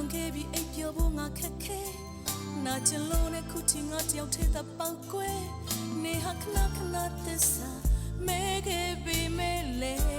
လွန်ခဲ့ပြီအိပ်ပျော်ဖို့ငါခက်ခဲနာချင်လို့နဲ့ခုချိန်ငါတယောက်ထဲသာပောက်ကွဲနေဟာခဏခဏသစ္စာမဲခဲ့ပြီမဲလေ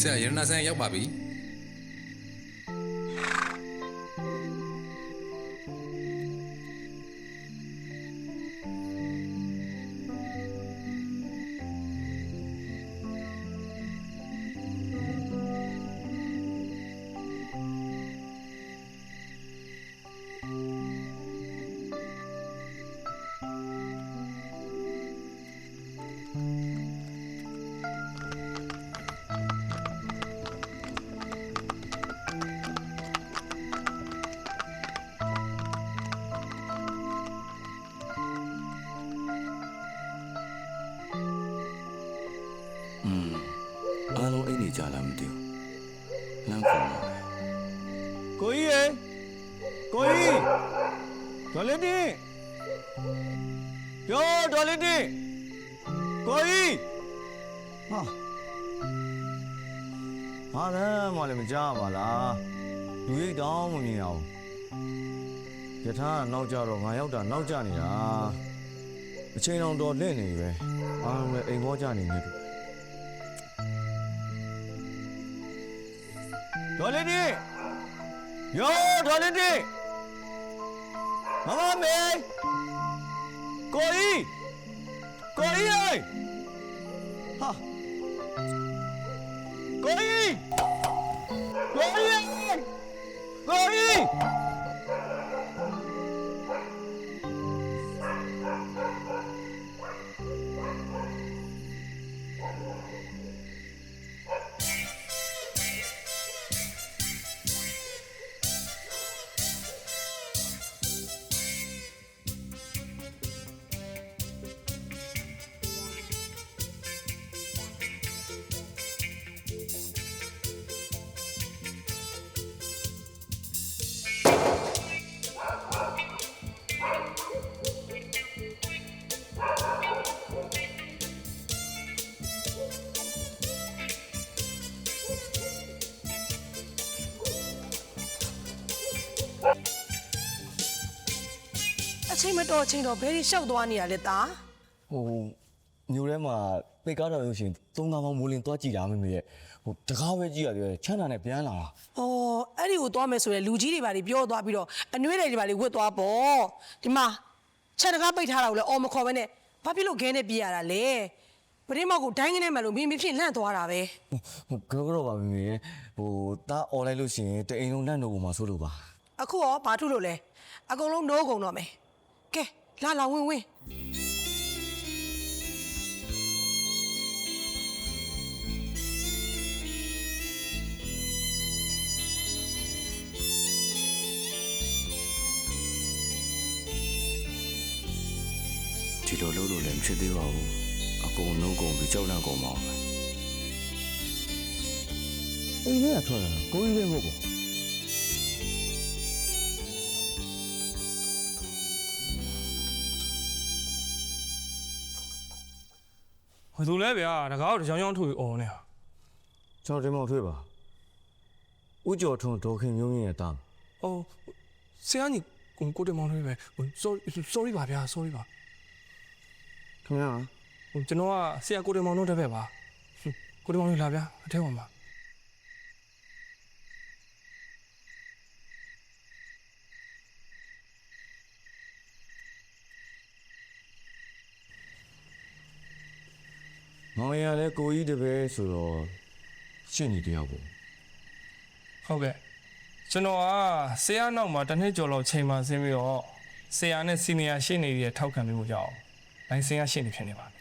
ဆရာရတနာဆန်းရောက်ပါပြီ ဟာလည်းမလည်းမကြားပါလားလူရိတ်တောင်းမမြင်အောင်ယထာကနောက်ကြတော့ငါရောက်တာနောက်ကြနေတာအချိန်တော်တော်လင့်နေပြီပဲအားလုံးလည်းအိမ်ဘောကြနေနေပြီဒေါ်လေးတင်ယောဒေါ်လေးတိမမမေကိုကြီးကိုကြီးရေဟာ ကိုကြီးကိုကြီးကိုကြီး အချိန်မတော်အချိန်တော့ဘယ်ဒီလျှောက်သွားနေရလဲတာဟိုမျိုးထဲမှာပိတ်ကားတော်ရုပ်ရှင်သုံးသားပေါင်းမိုးလင်းသွားကြည့်တာမမေရဲ့ဟိုတကားပဲကြည့်ရတယ်ချမ်းသာနဲ့ပြန်လာတာ။အော်အဲ့ဒီကိုသွားမယ်ဆိုရင်လူကြီးတွေပါတွေပြောသွားပြီးတော့အနှွေးတွေတွေပါတွေဝတ်သွားပေါ့။ဒီမှာချက်တကားပိတ်ထားတာကိုလည်းအော်မခေါ်ဘဲနဲ့ဘာဖြစ်လို့ခဲနဲ့ပြေးရတာလဲ။ပရိမောက်ကိုဒိုင်းကနေမှလို့မင်းမဖြစ်လန့်သွားတာပဲဟိုကြောကြောပါမမေရဲ့ဟိုတားអော်လိုက်လို့ရှိရင်တအိမ်လုံးလန့်တော့မှာဆိုလို့ပါ။အခုရောဘာထုလို့လဲ။အကုန်လုံးနိုးကုန်တော့မယ်။ ကဲလာလာဝင်ဝင်ဒီလိုလုပ်လို့လည်းမဖြစ်သေးပါဘူးအကုန်လုံးကုန်ပြီးကြောက်လန့်ကုန်ပါအောင်ပဲအိမ်ထဲကထွက်လာတာကိုကြီးပဲမဟုတ်ဘူး ဘယ်သူလဲဗျာတကားတော့ကြောင်ကြောင်ထုတ်ပြီးអော်နေတာကျွန်တော်ဒီမောင်ထွေးပါဥကျော်ထွန်းဒေါခင်မျိုးမြင့်ရဲ့တား။အော်ဆရာကြီးကိုကိုတင်မောင်လေးပဲဟို sorry sorry ပါဗျာ sorry ပါခင်ဗျာဟိုကျွန်တော်ကဆရာကိုတင်မောင်တို့တစ်ဖက်ပါဟွန်းကိုတင်မောင်လေးလာဗျာအထဲဝင်ပါ မောင်ရလည်းကိုကြီးတပည့်ဆိုတော့ရှင်းနေတယောက်ပေါ့ဟုတ်ကဲ့ကျွန်တော်ကဆရာနောက်မှာတစ်နှစ်ကျော်လောက်ချိန်မှဆင်းပြီးတော့ဆရာနဲ့စီနီယာရှေ့နေရဲ့ထောက်ခံမှုကြောင့်လိုင်စင်ကရှေ့နေဖြစ်နေပါပြီ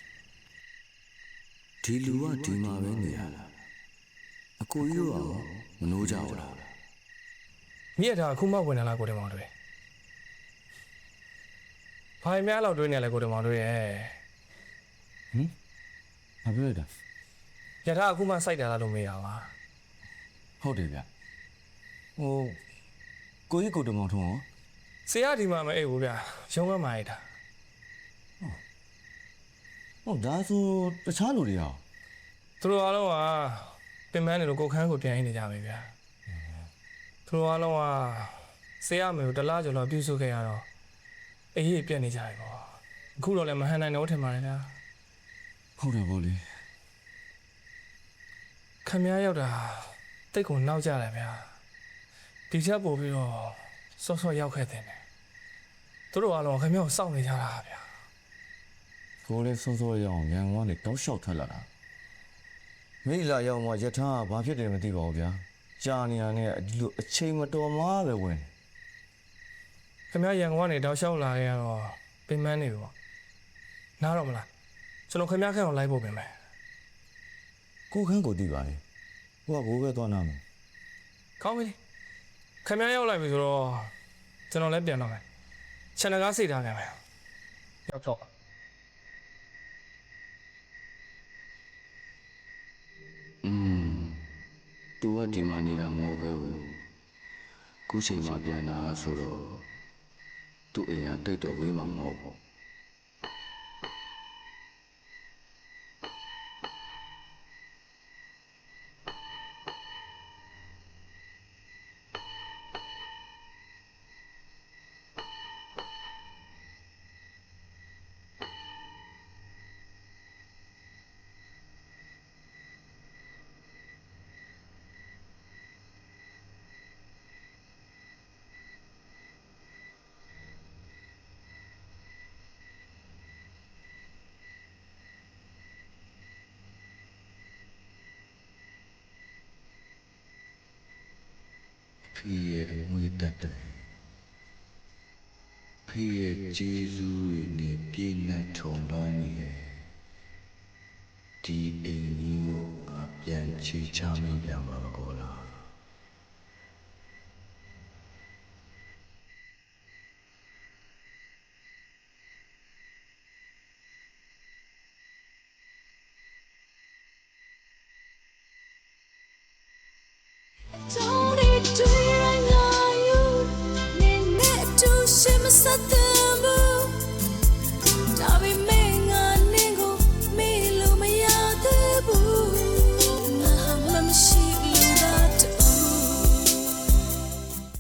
ဒီလူကဒီမှာပဲနေရလားအကိုကြီးတို့ကရောမနှိုးကြဘူးလားမြည့်တာအခုမှဝင်လာလားကိုတင်မောင်တွေဘာများလောက်တွေးနေလဲကိုတင်မောင်တွေရဲ့ ဘာပြောရတာရထားအခုမှစိုက်တာလားလို့မေးတာပါဟုတ်တယ်ဗျဟိုကိုကြီးကိုတမောင်ထုံးရောဆရာဒီမှာမအိပ်ဘူးဗျရုံးကမှအိပ်တာဟုတ်ဒါဆိုတခြားလူတွေရောသူတို့အားလုံးကပင်ပန်းနေလို့ကိုယ်ခန်းကိုပြန်ရင်းနေကြပြီဗျသူတို့အားလုံးကဆရာမေကိုတလားကျော်တော့ပြုစုခဲ့ရတော့အေးအေးပြက်နေကြပြီပေါ့အခုတော့လည်းမဟန်နိုင်တော့ထင်ပါတယ်ဗျာ ဟုတ်တယ်ဗောလေခမည်းရောက်တာတိတ်ကိုနောက်ကြတယ်ဗျာဒီချက်ပို့ပြီးတော့စောစောရောက်ခဲ့တဲ့တယ်သူတို့အားလုံးခမည်းကိုစောင့်နေကြတာဗျာကိုလည်းစောစောရအောင်ရန်ကုန်ကနေတောက်လျှောက်ထွက်လာတာမိလာရောက်မှယထာကဘာဖြစ်တယ်မသိပါဘူးဗျာကြာနေရနဲ့ဒီလိုအချိန်မတော်မှပဲဝင်ခမည်းရန်ကုန်ကနေတောက်လျှောက်လာခဲ့ရတော့ပင်ပန်းနေပြီပေါ့နားတော့မလား ကျွန်တော်ခမည်းခန့်ကိုလိုက်ဖို့ပင်မယ်ကိုခန်းကိုတည်ပါလေဟိုကဘိုးပဲသွားနာမယ်ကောင်းပြီလေခမည်းရောက်လိုက်ပြီဆိုတော့ကျွန်တော်လည်းပြန်တော့မယ်ခြံတကားစိတ်ထားပြန်မယ်ရောက်တော့อืมသူကဒီမှာနေတာမဟုတ်ပဲဘူးခုချိန်မှပြန်လာဆိုတော့သူ့အိမ်ကတိတ်တော့ဝေးမှာမဟုတ်ဘူး ဖေးရဲ့ငွေတက်တယ်ဖေးရဲ့ကျေးဇူးတွေနဲ့ပြည့်နှက်ထုံပန်းနေရဲ့ဒီအိမ်ကြီးကိုငါပြန်ချေချမိပြန်ပါကောလား